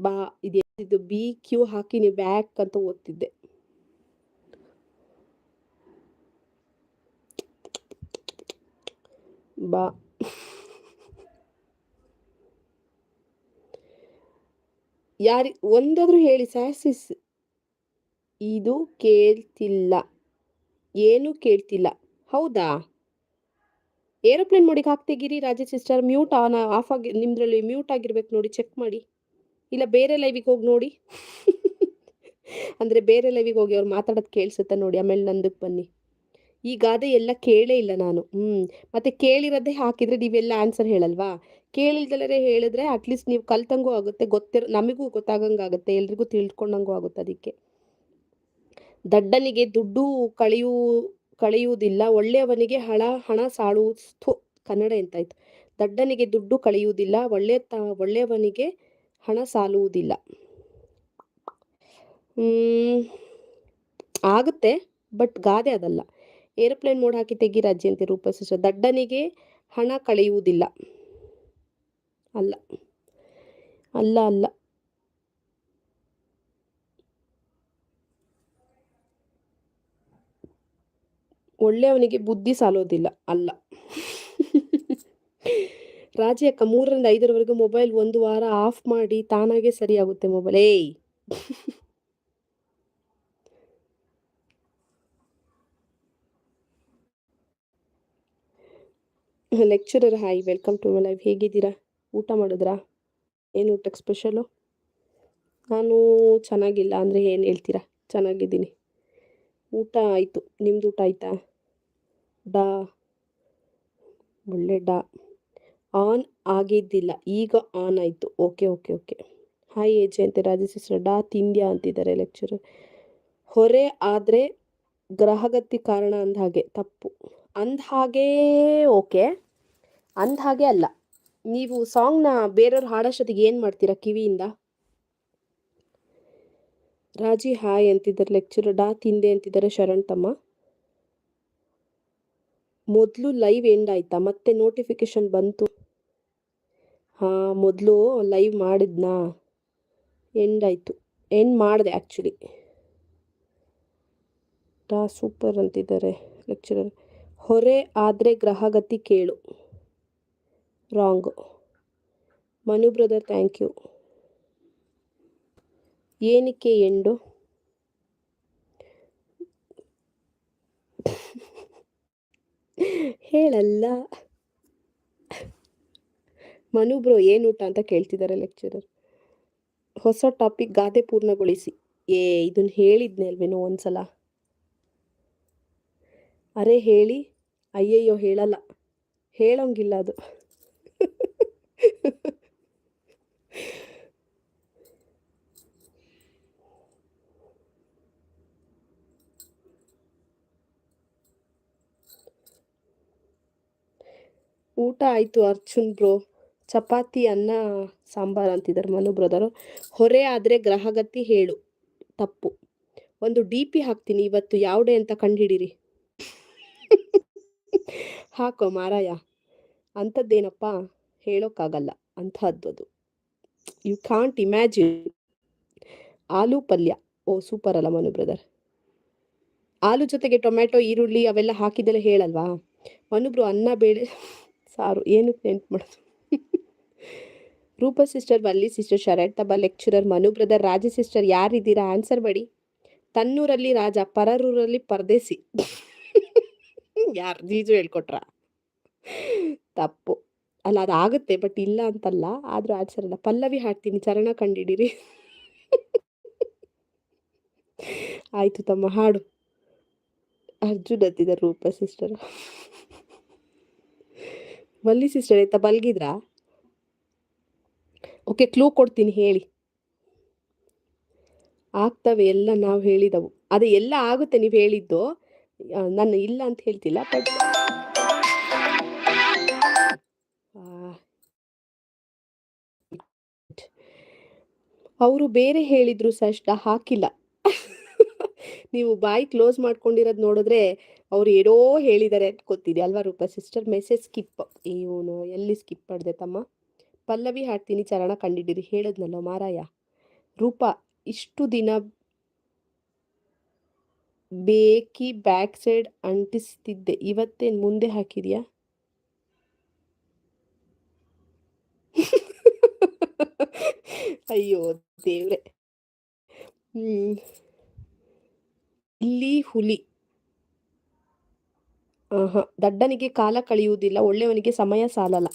ಬಾ ಇದೆ ಇದು ಬಿ ಕ್ಯೂ ಹಾಕಿ ನೀವು ಬ್ಯಾಕ್ ಅಂತ ಓದ್ತಿದ್ದೆ. ಬಾ. ಯಾರಿ, ಒಂದಾದರೂ ಹೇಳಿ. ಸಾಸಿಸ್ ಇದು ಕೇಳ್ತಿಲ್ಲ. ಏನು ಕೇಳ್ತಿಲ್ಲ. ಹೌದಾ? ಏರೋಪ್ಲೇನ್ ಮೋಡಿಗೆ ಹಾಕ್ತೆಗಿರಿ Raje sister. Mute on, off ಆಗಿ, ನಿಮ್ದ್ರಲ್ಲಿ ಮ್ಯೂಟ್ ಆಗಿರ್ಬೇಕು ನೋಡಿ, ಚೆಕ್ ಮಾಡಿ. ಇಲ್ಲ ಬೇರೆ ಲೈವಿಗೆ ಹೋಗಿ ನೋಡಿ. <laughs> ಅಂದರೆ ಬೇರೆ ಲೈವಿಗೆ ಹೋಗಿ ಅವ್ರು ಮಾತಾಡೋದು ಕೇಳಿಸುತ್ತೆ ನೋಡಿ, ಆಮೇಲೆ ನಂದಕ್ಕೆ ಬನ್ನಿ. ಈ ಗಾದೆ ಎಲ್ಲ ಕೇಳೇ ಇಲ್ಲ ನಾನು. ಹ್ಞೂ ಮತ್ತು ಕೇಳಿರೋದೇ ಹಾಕಿದರೆ ನೀವೆಲ್ಲ ಆನ್ಸರ್ ಹೇಳಲ್ವಾ? ಕೇಳಿಲ್ದಲೇ ಹೇಳಿದ್ರೆ ಅಟ್ಲೀಸ್ಟ್ ನೀವು ಕಲ್ತಂಗೂ ಆಗುತ್ತೆ, ಗೊತ್ತಿರೋ, ನಮಗೂ ಗೊತ್ತಾಗಂಗಾಗುತ್ತೆ, ಎಲ್ರಿಗೂ ತಿಳ್ಕೊಂಡಂಗೂ ಆಗುತ್ತೆ ಅದಕ್ಕೆ. ದಡ್ಡನಿಗೆ ದುಡ್ಡು ಕಳೆಯೂ, ಕಳೆಯುವುದಿಲ್ಲ. ಒಳ್ಳೆಯವನಿಗೆ ಹಣ ಹಣ ಸಾಳುವುದು ಕನ್ನಡ ಎಂತಾಯ್ತು. ದಡ್ಡನಿಗೆ ದುಡ್ಡು ಕಳೆಯುವುದಿಲ್ಲ. ಒಳ್ಳೆಯ ತ, ಒಳ್ಳೆಯವನಿಗೆ ಹಣ ಸಾಲುವುದಿಲ್ಲ. ಆಗುತ್ತೆ, ಬಟ್ ಗಾದೆ ಅದಲ್ಲ. ಏರೋಪ್ಲೇನ್ ಮೋಡ್ ಹಾಕಿ ತೆಗಿ ಅಂತೆ ರೂಪಿಸ ದಡ್ಡನಿಗೆ ಹಣ ಕಳೆಯುವುದಿಲ್ಲ. ಅಲ್ಲ. ಅಲ್ಲ ಅಲ್ಲ. ಒಳ್ಳೆಯವನಿಗೆ ಬುದ್ಧಿ ಸಾಲೋದಿಲ್ಲ, ಅಲ್ಲ. ರಾಜಿ ಅಕ್ಕ, ಮೂರರಿಂದ ಐದರವರೆಗೂ ಮೊಬೈಲ್ ಒಂದು ವಾರ ಆಫ್ ಮಾಡಿ ತಾನಾಗೆ ಸರಿಯಾಗುತ್ತೆ ಮೊಬೈಲ್. ಏಯ್! Lecturer, hi, welcome to my life. ಹೇಗಿದ್ದೀರಾ? ಊಟ ಮಾಡಿದ್ರಾ? ಏನು ಊಟಕ್ಕೆ ಸ್ಪೆಷಲು? ನಾನು ಚೆನ್ನಾಗಿಲ್ಲ, ಅಂದರೆ ಏನು ಹೇಳ್ತೀರಾ? ಚೆನ್ನಾಗಿದ್ದೀನಿ. ಊಟ ಆಯಿತು. ನಿಮ್ದು ಊಟ ಆಯಿತಾ? ಡಾ. ಒಳ್ಳೆ ಡಾ. ಆನ್ ಆಗಿದ್ದಿಲ್ಲ. ಈಗ ಆನ್ ಆಯಿತು. Okay okay okay. ಹಾಯ್ ಏಜೆ ಅಂತ ರಾಜ ಸಿಸ್ಟರ್. ಡಾ ತಿಂದ್ಯಾ ಅಂತಿದ್ದಾರೆ ಲೆಕ್ಚರರ್ ಹೊರೆ ಆದರೆ ಗ್ರಹಗತಿ ಕಾರಣ ಅಂದ ಹಾಗೆ. ತಪ್ಪು. ಅಂದ ಹಾಗೇ ಓಕೆ. ಅಂದ ಹಾಗೆ ಅಲ್ಲ. ನೀವು ಸಾಂಗ್ನ ಬೇರೆಯವ್ರು ಹಾಡೋಷ್ಟೊತ್ತಿಗೆ ಏನು ಮಾಡ್ತೀರಾ ಕಿವಿಯಿಂದ? ರಾಜಿ ಹಾಯ್ ಅಂತಿದ್ದಾರೆ ಲೆಕ್ಚರ್ ಡಾ ತಿಂದೆ ಅಂತಿದ್ದಾರೆ ಶರಣ್ ತಮ್ಮ. ಮೊದಲು ಲೈವ್ ಎಂಡ್ ಆಯ್ತಾ? ಮತ್ತೆ ನೋಟಿಫಿಕೇಶನ್ ಬಂತು. ಹಾಂ, ಮೊದಲು ಲೈವ್ ಮಾಡಿದ್ನಾ? ಎಂಡ್ ಆಯಿತು. ಎಂಡ್ ಮಾಡಿದೆ ಆ್ಯಕ್ಚುಲಿ ಟಾ ಸೂಪರ್ ಅಂತಿದ್ದಾರೆ ಲೆಕ್ಚರರ್ ಹೊರೆ ಆದರೆ ಗ್ರಹಗತಿ ಕೇಳು. Wrong Manu brother thank you ಏನಕ್ಕೆ ಎಂಡು ಹೇಳಲ್ಲ. ಮನು ಬ್ರೋ, ಏನು ಊಟ ಅಂತ ಕೇಳ್ತಿದ್ದಾರೆ ಲೆಕ್ಚರರ್ ಹೊಸ ಟಾಪಿಕ್ ಗಾದೆ ಪೂರ್ಣಗೊಳಿಸಿ. ಏ ಇದನ್ನ ಹೇಳಿದ್ನೆ ಅಲ್ವೇನೋ ಒಂದ್ಸಲ? ಅರೆ ಹೇಳಿ, ಅಯ್ಯಯ್ಯೋ ಹೇಳಲ್ಲ. ಹೇಳೋಂಗಿಲ್ಲ ಅದು. ಊಟ ಆಯಿತು ಅರ್ಜುನ್ ಬ್ರೋ. ಚಪಾತಿ, ಅನ್ನ, ಸಾಂಬಾರ್ ಅಂತಿದ್ದಾರೆ ಮನು ಬ್ರದರು. ಹೊರೆ ಆದರೆ ಗ್ರಹಗತಿ ಹೇಳು. ತಪ್ಪು. ಒಂದು ಡಿ ಪಿ ಹಾಕ್ತೀನಿ ಇವತ್ತು ಯಾವುದೇ ಅಂತ ಕಂಡುಹಿಡೀರಿ. <laughs> ಹಾಕೋ ಮಾರಾಯ. ಅಂಥದ್ದೇನಪ್ಪ? ಹೇಳೋಕ್ಕಾಗಲ್ಲ. ಅಂಥದ್ದು ಯು ಕಾಂಟ್ ಇಮ್ಯಾಜಿನ್ ಆಲೂ ಪಲ್ಯ. ಓ ಸೂಪರ್ ಅಲ್ಲ ಮನು ಬ್ರದರ್. ಆಲೂ ಜೊತೆಗೆ ಟೊಮ್ಯಾಟೊ, ಈರುಳ್ಳಿ ಅವೆಲ್ಲ ಹಾಕಿದೆಲ್ಲ ಹೇಳಲ್ವಾ? ಮನುಬ್ರು ಅನ್ನ ಬೇಳೆ. ಸಾರು ಏನಕ್ಕೆ ನೆನ್ಪು ಮಾಡೋದು? Roopa sister Valli sister Sharath ತಬ lecturer Manu brother Raja sister ಯಾರಿದ್ದೀರಾ? Answer ಮಾಡಿ. ತನ್ನೂರಲ್ಲಿ ರಾಜ, ಪರರೂರಲ್ಲಿ ಪರದೇಸಿ. ಯಾರು ಜೀಜು ಹೇಳ್ಕೊಟ್ರ? ತಪ್ಪು. ಅಲ್ಲ, ಅದಾಗುತ್ತೆ ಬಟ್ ಇಲ್ಲ ಅಂತಲ್ಲ. ಆದರೂ ಆನ್ಸರ್ ಅಲ್ಲ. ಪಲ್ಲವಿ ಹಾಡ್ತೀನಿ, ಚರಣ ಕಂಡಿಡಿರಿ. ಆಯಿತು ತಮ್ಮ, ಹಾಡು. ಅರ್ಜುನ್ ರೂಪ ಸಿಸ್ಟರ್ ವಲ್ಲಿ ಸಿಸ್ಟರ್ ಆಯ್ತಾ ಬಲ್ಗಿದ್ರಾ ಓಕೆ ಕ್ಲೂ ಕೊಡ್ತೀನಿ, ಹೇಳಿ. ಆಗ್ತವೆ, ಎಲ್ಲ ನಾವು ಹೇಳಿದವು. ಅದೇ ಎಲ್ಲ ಆಗುತ್ತೆ, ನೀವು ಹೇಳಿದ್ದು. ನಾನು ಇಲ್ಲ ಅಂತ ಹೇಳ್ತಿಲ್ಲ ಬಟ್ ಅವರು ಬೇರೆ ಹೇಳಿದ್ರು ಸಷ್ಟ ಹಾಕಿಲ್ಲ. ನೀವು ಬಾಯಿ ಕ್ಲೋಸ್ ಮಾಡ್ಕೊಂಡಿರೋದು ನೋಡಿದ್ರೆ ಅವ್ರು ಏನೋ ಹೇಳಿದ್ದಾರೆ ಅಂತ ಗೊತ್ತಿದೆ ಅಲ್ವಾ ರೂಪ? Sister message skip. ಇವನು ಎಲ್ಲಿ ಸ್ಕಿಪ್ ಮಾಡಿದೆ ತಮ್ಮ? ಪಲ್ಲವಿ ಹಾಡ್ತೀನಿ, ಚರಣ ಕಂಡಿದ್ದೀರಿ ಹೇಳದ್ನಲ್ಲ ಮಾರಾಯ. ರೂಪ, ಇಷ್ಟು ದಿನ ಬೇಕಿ ಬ್ಯಾಕ್ ಸೈಡ್ ಅಂಟಿಸ್ತಿದ್ದೆ. ಇವತ್ತೇನು ಮುಂದೆ ಹಾಕಿದ್ಯಾ? <laughs> ಅಯ್ಯೋ ದೇವ್ರೆ. ಹ್ಮ್. ಇಲ್ಲಿ ಹುಲಿ. ದಡ್ಡನಿಗೆ ಕಾಲ ಕಳೆಯುವುದಿಲ್ಲ, ಒಳ್ಳೆಯವನಿಗೆ ಸಮಯ ಸಾಲಲ್ಲ.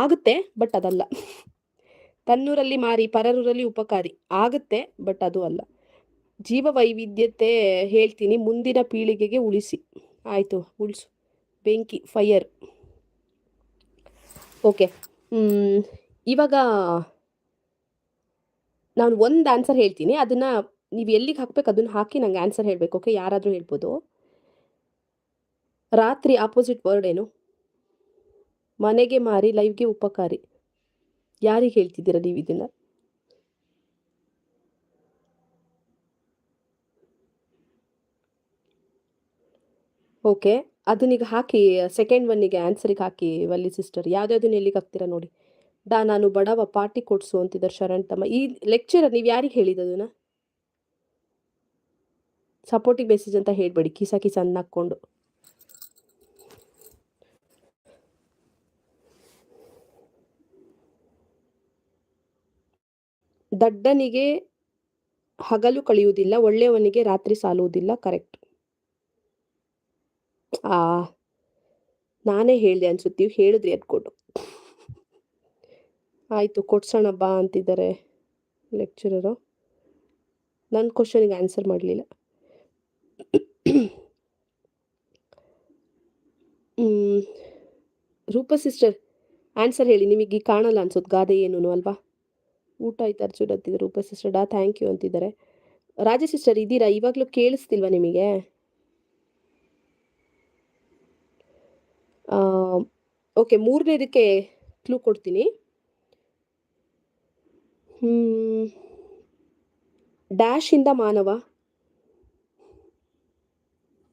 ಆಗುತ್ತೆ, ಬಟ್ ಅದಲ್ಲ. ತನ್ನೂರಲ್ಲಿ ಮಾರಿ, ಪರರೂರಲ್ಲಿ ಉಪಕಾರಿ. ಆಗುತ್ತೆ, ಬಟ್ ಅದು ಅಲ್ಲ. ಜೀವ ವೈವಿಧ್ಯತೆ ಹೇಳ್ತೀನಿ, ಮುಂದಿನ ಪೀಳಿಗೆಗೆ ಉಳಿಸಿ. ಆಯಿತು, ಉಳಿಸು. ಬೆಂಕಿ, ಫೈಯರ್. ಓಕೆ. ಇವಾಗ ನಾನು ಒಂದು ಆನ್ಸರ್ ಹೇಳ್ತೀನಿ, ಅದನ್ನು ನೀವು ಎಲ್ಲಿಗೆ ಹಾಕ್ಬೇಕು ಅದನ್ನು ಹಾಕಿ ನಂಗೆ ಆನ್ಸರ್ ಹೇಳಬೇಕು ಓಕೆ ಯಾರಾದರೂ ಹೇಳ್ಬೋದು. ರಾತ್ರಿ ಆಪೋಸಿಟ್ ವರ್ಡ್ ಏನು? ಮನೆಗೆ ಮಾರಿ ಲೈವ್ಗೆ ಉಪಕಾರಿ. ಯಾರಿಗೆ ಹೇಳ್ತಿದ್ದೀರಾ ನೀವು ಇದನ್ನ? ಓಕೆ ಅದನ್ನೀಗ ಹಾಕಿ ಸೆಕೆಂಡ್ ಒನ್ನಿಗೆ ಆನ್ಸರಿಗೆ ಹಾಕಿ, ವಲ್ಲಿ ಸಿಸ್ಟರ್ ಯಾವುದ್ಯಾವ್ದನ್ನ ಎಲ್ಲಿಗೆ ಹಾಕ್ತೀರಾ ನೋಡಿ. ಡಾ, ನಾನು ಬಡವ, ಪಾರ್ಟಿ ಕೊಡ್ಸು ಅಂತಿದ್ದಾರೆ ಶರಣ್ ತಮ್ಮ. ಈ ಲೆಕ್ಚರರ್ ನೀವು ಯಾರಿಗೆ ಹೇಳಿದ್ದದನ್ನ ಸಪೋರ್ಟಿವ್ ಬೇಸಿಸ್ ಅಂತ ಹೇಳ್ಬೇಡಿ. ಕಿಸ ಕಿಸ ಹಾಕ್ಕೊಂಡು. ದಡ್ಡನಿಗೆ ಹಗಲು ಕಳೆಯುವುದಿಲ್ಲ, ಒಳ್ಳೆಯವನಿಗೆ ರಾತ್ರಿ ಸಾಲುವುದಿಲ್ಲ. ಕರೆಕ್ಟ್. ಆ, ನಾನೇ ಹೇಳಿದೆ ಅನ್ಸುತ್ತೆ ನೀವು ಹೇಳಿದ್ರಿ ಅದ್ಕೊಂಡು ಆಯಿತು, ಕೊಡ್ಸೋಣ ಬಾ ಅಂತಿದ್ದಾರೆ ಲೆಕ್ಚರರು ನನ್ನ ಕ್ವಶನಿಗೆ ಆನ್ಸರ್ ಮಾಡಲಿಲ್ಲ. ರೂಪ ಸಿಸ್ಟರ್ ಆನ್ಸರ್ ಹೇಳಿ, ನಿಮಗೆ ಕಾಣಲ್ಲ ಅನ್ಸುತ್ತೆ ಗಾದೆ ಏನು ಅಲ್ವಾ? ಊಟ ಆಯ್ತು ಅರ್ಜುನ್ ಅಂತಿದ್ದಾರೆ ರೂಪ ಸಿಸ್ಟರ್ ಡಾ ಥ್ಯಾಂಕ್ ಯು ಅಂತಿದ್ದಾರೆ. ರಾಜ ಸಿಸ್ಟರ್ ಇದ್ದೀರಾ? ಇವಾಗಲೂ ಕೇಳಿಸ್ತಿಲ್ವಾ ನಿಮಗೆ? ಓಕೆ ಮೂರನೇದಕ್ಕೆ ಕ್ಲೂ ಕೊಡ್ತೀನಿ. ಡ್ಯಾಶಿಂದ ಮಾನವ.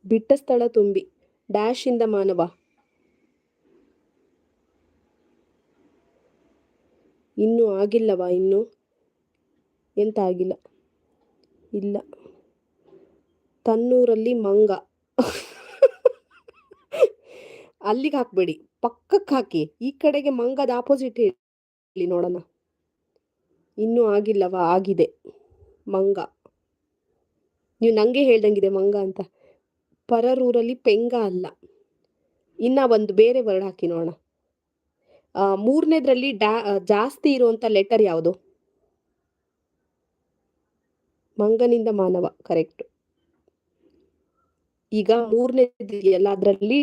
ಬಿಟ್ಟ ಸ್ಥಳ ತುಂಬಿ ಡ್ಯಾಶಿಂದ ಮಾನವ. ಇನ್ನೂ ಆಗಿಲ್ಲವಾ ಇನ್ನು? ಎಂತ ಆಗಿಲ್ಲ ಇಲ್ಲ. ತನ್ನೂರಲ್ಲಿ ಮಂಗ. ಅಲ್ಲಿಗೆ ಹಾಕ್ಬೇಡಿ. ಪಕ್ಕಕ್ಕೆ ಹಾಕಿ. ಈ ಕಡೆಗೆ ಮಂಗದ ಆಪೋಸಿಟ್ ಹೇಳಿ. ನೋಡೋಣ. ಇನ್ನೂ ಆಗಿಲ್ಲವಾ? ಆಗಿದೆ. ಮಂಗ. ನೀವು ನಂಗೆ ಹೇಳ್ದಂಗಿದೆ ಮಂಗ ಅಂತ. ಪರರೂರಲ್ಲಿ ಪೆಂಗ ಅಲ್ಲ. ಇನ್ನ ಒಂದು ಬೇರೆ ವರ್ಡ್ ಹಾಕಿ ನೋಡೋಣ. ಮೂರನೇದ್ರಲ್ಲಿ ಡ್ಯಾ ಜಾಸ್ತಿ ಇರುವಂತ ಲೆಟರ್ ಯಾವುದು? ಮಂಗನಿಂದ ಮಾನವ ಕರೆಕ್ಟ್ ಈಗ ಮೂರನೇದಿದೆಯಲ್ಲ ಅದರಲ್ಲಿ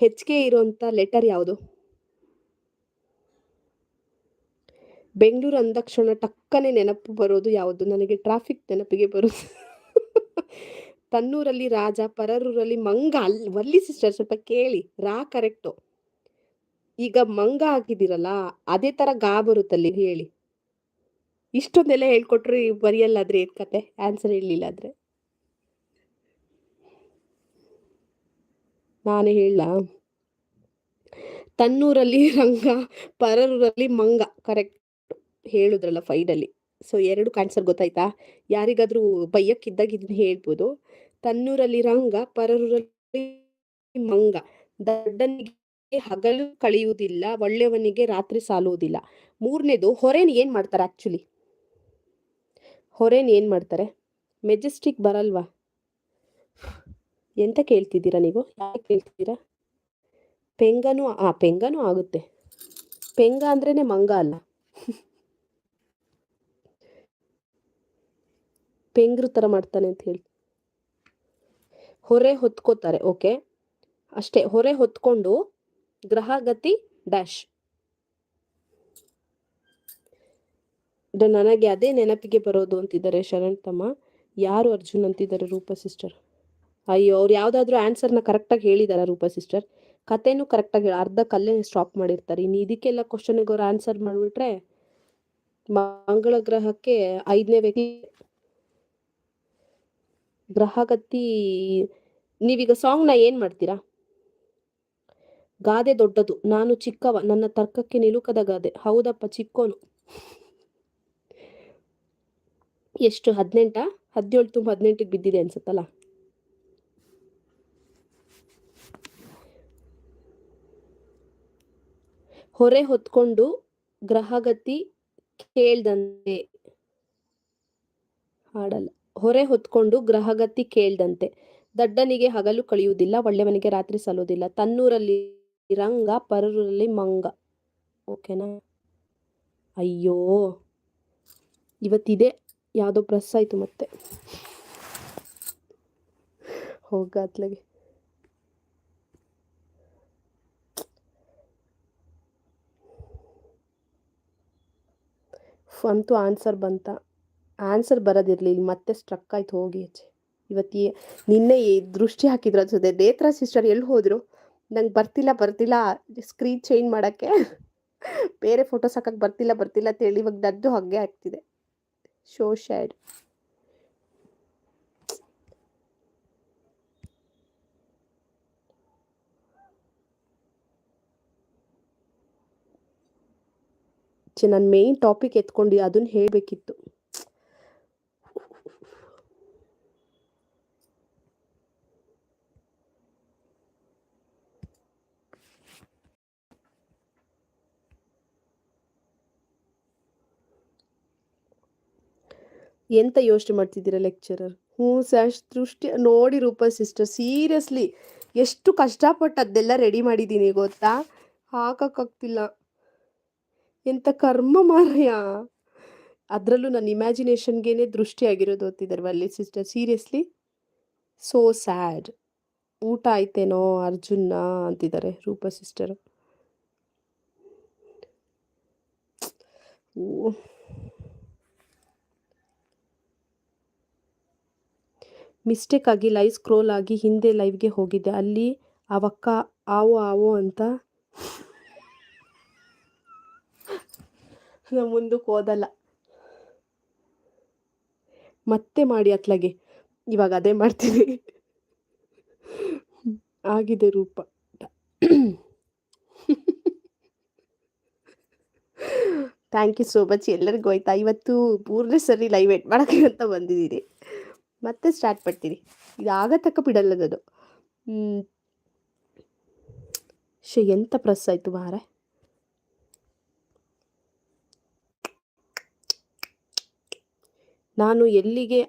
ಹೆಚ್ಚಿಗೆ ಇರುವಂತ ಲೆಟರ್ ಯಾವುದು? ಬೆಂಗಳೂರು ಅಂದಕ್ಷಣ ಟಕ್ಕನೆ ನೆನಪು ಬರೋದು ಯಾವುದು? ನನಗೆ ಟ್ರಾಫಿಕ್ ನೆನಪಿಗೆ ಬರೋದು. ತನ್ನೂರಲ್ಲಿ ರಾಜ, ಪರರೂರಲ್ಲಿ ಮಂಗ ಅಲ್ಲಿ ಒಲ್ಲಿ ಸಿಸ್ಟರ್ ಸ್ವಲ್ಪ ಕೇಳಿ, ರಾ ಕರೆಕ್ಟು ಈಗ ಮಂಗ ಹಾಕಿದಿರಲ್ಲ ಅದೇ ತರ ಗಾ ಬರುತ್ತಲ್ಲಿ ಹೇಳಿ. ಇಷ್ಟೊಂದೆಲ್ಲ ಹೇಳ್ಕೊಟ್ರಿ ಬರಿಯಲ್ಲಾದ್ರೆ ಏನ್ ಕತೆ? ಆನ್ಸರ್ ಹೇಳಲಿಲ್ಲ ಆದ್ರೆ. ನಾನೇ ಹೇಳ ತನ್ನೂರಲ್ಲಿ ರಂಗ, ಪರರೂರಲ್ಲಿ ಮಂಗ ಕರೆಕ್ಟ್ ಹೇಳಿದ್ರಲ್ಲ ಫೈಡಲ್ಲಿ ಸೊ ಎರಡು ಆನ್ಸರ್ ಗೊತ್ತಾಯ್ತಾ? ಯಾರಿಗಾದ್ರೂ ಬೈಯಕ್ಕಿದ್ದಾಗ ಇದನ್ನ ಹೇಳ್ಬೋದು. ತನ್ನೂರಲ್ಲಿ ರಂಗ, ಪರರೂರಲ್ಲಿ ಮಂಗ. ದಡ್ಡನಿಗೆ ಹಗಲು ಕಳೆಯುವುದಿಲ್ಲ, ಒಳ್ಳೆಯವನಿಗೆ ರಾತ್ರಿ ಸಾಲುವುದಿಲ್ಲ. ಮೂರನೇದು, ಹೊರೇನ್ ಏನ್ ಮಾಡ್ತಾರೆ ಆಕ್ಚುಲಿ ಹೊರೇನ್ ಏನ್ ಮಾಡ್ತಾರೆ? ಮೆಜೆಸ್ಟಿಕ್ ಬರಲ್ವಾ? ಎಂತ ಕೇಳ್ತಿದ್ದೀರಾ ನೀವು? ಯಾಕೆ ಕೇಳ್ತಿದ್ದೀರಾ? ಪೆಂಗನು, ಆ, ಪೆಂಗನು ಆಗುತ್ತೆ. ಪೆಂಗ ಅಂದ್ರೇನೆ ಮಂಗ ಅಲ್ಲ. ಪೆಂಗ್ರು ತರ ಮಾಡ್ತಾನೆ ಅಂತ ಹೇಳಿ ಹೊರೆ ಹೊತ್ಕೋತಾರೆ, ಓಕೆ? ಅಷ್ಟೇ, ಹೊರೆ ಹೊತ್ಕೊಂಡು ಗ್ರಹಗತಿ ಡ್ಯಾಶ್. ನನಗೆ ಅದೇ ನೆನಪಿಗೆ ಬರೋದು ಅಂತಿದ್ದಾರೆ ಶರಣ್ ತಮ್ಮ. ಯಾರು ಅರ್ಜುನ್ ಅಂತಿದ್ದಾರೆ ರೂಪ ಸಿಸ್ಟರ್? ಅಯ್ಯೋ, ಅವ್ರು ಯಾವ್ದಾದ್ರು ಆನ್ಸರ್ನ ಕರೆಕ್ಟಾಗಿ ಹೇಳಿದಾರ ರೂಪ ಸಿಸ್ಟರ್? ಕತೆನೂ ಕರೆಕ್ಟಾಗಿ ಅರ್ಧ ಕಲ್ಲೇ ಸ್ಟಾಪ್ ಮಾಡಿರ್ತಾರೆ. ಇನ್ನು ಇದಕ್ಕೆಲ್ಲ ಕ್ವಶನ್ಗೆ ಅವ್ರು ಆನ್ಸರ್ ಮಾಡಿಬಿಟ್ರೆ ಮಂಗಳ ಗ್ರಹಕ್ಕೆ ಐದನೇ ವ್ಯಕ್ತಿ ಗ್ರಹಗತಿ, ನೀವೀಗ ಸಾಂಗ್ನ ಏನು ಮಾಡ್ತೀರಾ? ಗಾದೆ ದೊಡ್ಡದು, ನಾನು ಚಿಕ್ಕವ, ನನ್ನ ತರ್ಕಕ್ಕೆ ನಿಲುಕದ ಗಾದೆ. ಹೌದಪ್ಪ, ಚಿಕ್ಕೋನು. ಎಷ್ಟು, ಹದಿನೆಂಟ? ಹದಿನೇಳು ತುಂಬ ಹದಿನೆಂಟಿಗೆ ಬಿದ್ದಿದೆ ಅನ್ಸುತ್ತಲ್ಲ? ಹೊರೆ ಹೊತ್ಕೊಂಡು ಗ್ರಹಗತಿ ಕೇಳ್ದಂತೆ. ಹಾಡಲ್ಲ. ಹೊರೆ ಹೊತ್ಕೊಂಡು ಗ್ರಹಗತಿ ಕೇಳ್ದಂತೆ. ದಡ್ಡನಿಗೆ ಹಗಲು ಕಳೆಯುವುದಿಲ್ಲ ಒಳ್ಳೆಯವನಿಗೆ ರಾತ್ರಿ ಸಲ್ಲೋದಿಲ್ಲ ತನ್ನೂರಲ್ಲಿ ರಂಗ ಪರರೂರಲ್ಲಿ ಮಂಗ. ಓಕೆನಾ? ಅಯ್ಯೋ! ಇವತ್ತಿದೆ ಯಾವುದೋ ಪ್ರೆಸ್ ಆಯಿತು ಮತ್ತೆ. ಹೋಗಾತ್ಲಗೆ ಅಂತೂ ಆನ್ಸರ್ ಬಂತ? ಆನ್ಸರ್ ಬರೋದಿರಲಿಲ್ಲ ಮತ್ತೆ ಸ್ಟ್ರಕ್ ಆಯ್ತು, ಹೋಗಿ ಆಚೆ ಇವತ್ತಿ ನಿನ್ನೆ ದೃಷ್ಟಿ ಹಾಕಿದ್ರು ಅನ್ಸುತ್ತೆ ನೇತ್ರ ಸಿಸ್ಟರ್ ಎಲ್ಲಿ ಹೋದ್ರು? ನಂಗೆ ಬರ್ತಿಲ್ಲ ಬರ್ತಿಲ್ಲ ಸ್ಕ್ರೀನ್ ಚೇಂಜ್ ಮಾಡೋಕ್ಕೆ. ಬೇರೆ ಫೋಟೋಸ್ ಹಾಕಕ್ಕೆ ಬರ್ತಿಲ್ಲ ಬರ್ತಿಲ್ಲ ಅಂತೇಳಿ ಇವಾಗ ನದ್ದು ಹಾಗೆ ಆಗ್ತಿದೆ. ಶೋ ಶ್ಯಾಡ್ ನಾನು ಮೇನ್ ಟಾಪಿಕ್ ಎತ್ಕೊಂಡು ಅದನ್ನ ಹೇಳಬೇಕಿತ್ತು. ಎಂತ ಯೋಚನೆ ಮಾಡ್ತಿದ್ದೀರಾ ಲೆಕ್ಚರರ್ ಹ್ಞೂ ಸರ್ ದೃಷ್ಟಿ ನೋಡಿ ರೂಪ ಸಿಸ್ಟರ್ ಸೀರಿಯಸ್ಲಿ ಎಷ್ಟು ಕಷ್ಟಪಟ್ಟು ಅದೆಲ್ಲ ರೆಡಿ ಮಾಡಿದ್ದೀನಿ ಗೊತ್ತಾ? ಹಾಕೋಕ್ಕಾಗ್ತಿಲ್ಲ. ಎಂಥ ಕರ್ಮ ಮಾರಯ್ಯ? ಅದರಲ್ಲೂ ನನ್ನ ಇಮ್ಯಾಜಿನೇಷನ್ಗೇನೆ ದೃಷ್ಟಿ ಆಗಿರೋದು ಓದ್ತಿದ್ದಾರೆ ಅಲ್ಲಿ ಸಿಸ್ಟರ್ ಸೀರಿಯಸ್ಲಿ ಸೋ ಸ್ಯಾಡ್ ಊಟ ಆಯ್ತೇನೋ ಅರ್ಜುನ ಅಂತಿದ್ದಾರೆ ರೂಪ ಸಿಸ್ಟರ್ ಓ. ಮಿಸ್ಟೇಕ್ ಆಗಿ ಲೈವ್ ಸ್ಕ್ರೋಲ್ ಆಗಿ ಹಿಂದೆ ಲೈವ್ಗೆ ಹೋಗಿದ್ದೆ ಅಲ್ಲಿ ಅವಕ್ಕ ಆವೋ ಆವೋ ಅಂತ <laughs> ನಾ ಮುಂದಕ್ಕೆ ಓದಲ್ಲ ಮತ್ತೆ ಮಾಡಿ ಅತ್ಲಾಗೆ. ಇವಾಗ ಅದೇ ಮಾಡ್ತೀನಿ. <laughs> ಆಗಿದೆ ರೂಪ. ಥ್ಯಾಂಕ್ ಯು ಸೋ ಮಚ್ ಎಲ್ಲರಿಗೂ ಆಯ್ತಾ? ಇವತ್ತು ಮೂರನೇ ಸರಿ ಲೈವ್ ಏಟ್ ಮಾಡೋಕ್ಕೆ ಅಂತ ಬಂದಿದ್ದೀನಿ ಮತ್ತೆ ಸ್ಟಾರ್ಟ್ ಮಾಡ್ತೀನಿ ಇದಾಗ ತಕ್ಕ ಬಿಡಲ್ಲದದು. ಶೇ ಎಂಥ ಪ್ರೆಸ್ ಆಯಿತು ಮಾರೆ ನಾನು ಎಲ್ಲಿಗೆ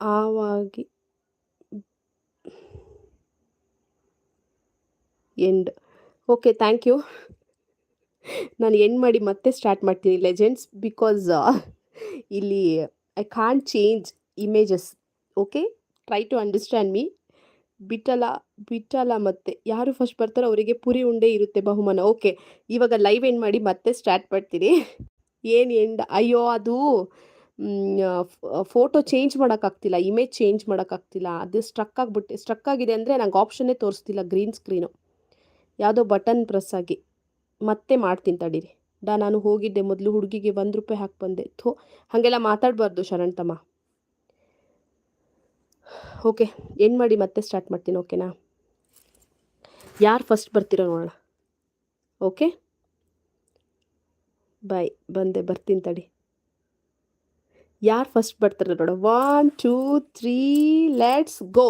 ಆವಾಗಿ ಎಂಡ್ ಓಕೆ ಥ್ಯಾಂಕ್ ಯು ನಾನು ಎಂಡ್ ಮಾಡಿ ಮತ್ತೆ ಸ್ಟಾರ್ಟ್ ಮಾಡ್ತೀನಿ ಲೆಜೆಂಡ್ಸ್ ಬಿಕಾಸ್ ಇಲ್ಲಿ I can't change images okay try to understand me Vitthala ಬಿಟ್ಟಲ ಮತ್ತೆ. ಯಾರು ಫಸ್ಟ್ ಬರ್ತಾರೋ ಅವರಿಗೆ ಪುರಿ ಉಂಡೆ ಇರುತ್ತೆ ಬಹುಮಾನ. ಓಕೆ ಇವಾಗ ಲೈವ್ ಎಂಡ್ ಮಾಡಿ ಮತ್ತೆ ಸ್ಟಾರ್ಟ್ ಮಾಡ್ತೀರಿ ಏನು ಎಂಡ್ ಅಯ್ಯೋ, ಅದು ಫೋಟೋ ಚೇಂಜ್ ಮಾಡೋಕ್ಕಾಗ್ತಿಲ್ಲ. ಇಮೇಜ್ ಚೇಂಜ್ ಮಾಡೋಕ್ಕಾಗ್ತಿಲ್ಲ. ಅದು ಸ್ಟ್ರಕ್ ಆಗಿಬಿಟ್ಟು. ಸ್ಟ್ರಕ್ ಆಗಿದೆ ಅಂದರೆ ನಂಗೆ ಆಪ್ಷನ್ನೇ ತೋರಿಸ್ತಿಲ್ಲ ಗ್ರೀನ್ ಸ್ಕ್ರೀನು ಯಾವುದೋ ಬಟನ್ ಪ್ರೆಸ್ ಆಗಿ. ಮತ್ತೆ ಮಾಡ್ತೀನಿ ತಡೀರಿ. ಡಾ, ನಾನು ಹೋಗಿದ್ದೆ ಮೊದಲು ಹುಡುಗಿಗೆ ಒಂದು ರೂಪಾಯಿ ಹಾಕಿ ಬಂದೆ. ಥೋ, ಹಾಗೆಲ್ಲ ಮಾತಾಡಬಾರ್ದು ಶರಣ್ ತಮ್ಮ. ಓಕೆ, ಏನು ಮಾಡಿ ಮತ್ತೆ ಸ್ಟಾರ್ಟ್ ಮಾಡ್ತೀನಿ ಓಕೆನಾ ಯಾರು ಫಸ್ಟ್ ಬರ್ತೀರೋ ನೋಡೋಣ. ಓಕೆ ಬಾಯ್ ಬಂದೆ, ಬರ್ತೀನಿ ತಡಿ. ಯಾರು ಫಸ್ಟ್ ಬರ್ತಾರೆ ನೋಡೋಣ one two three let's go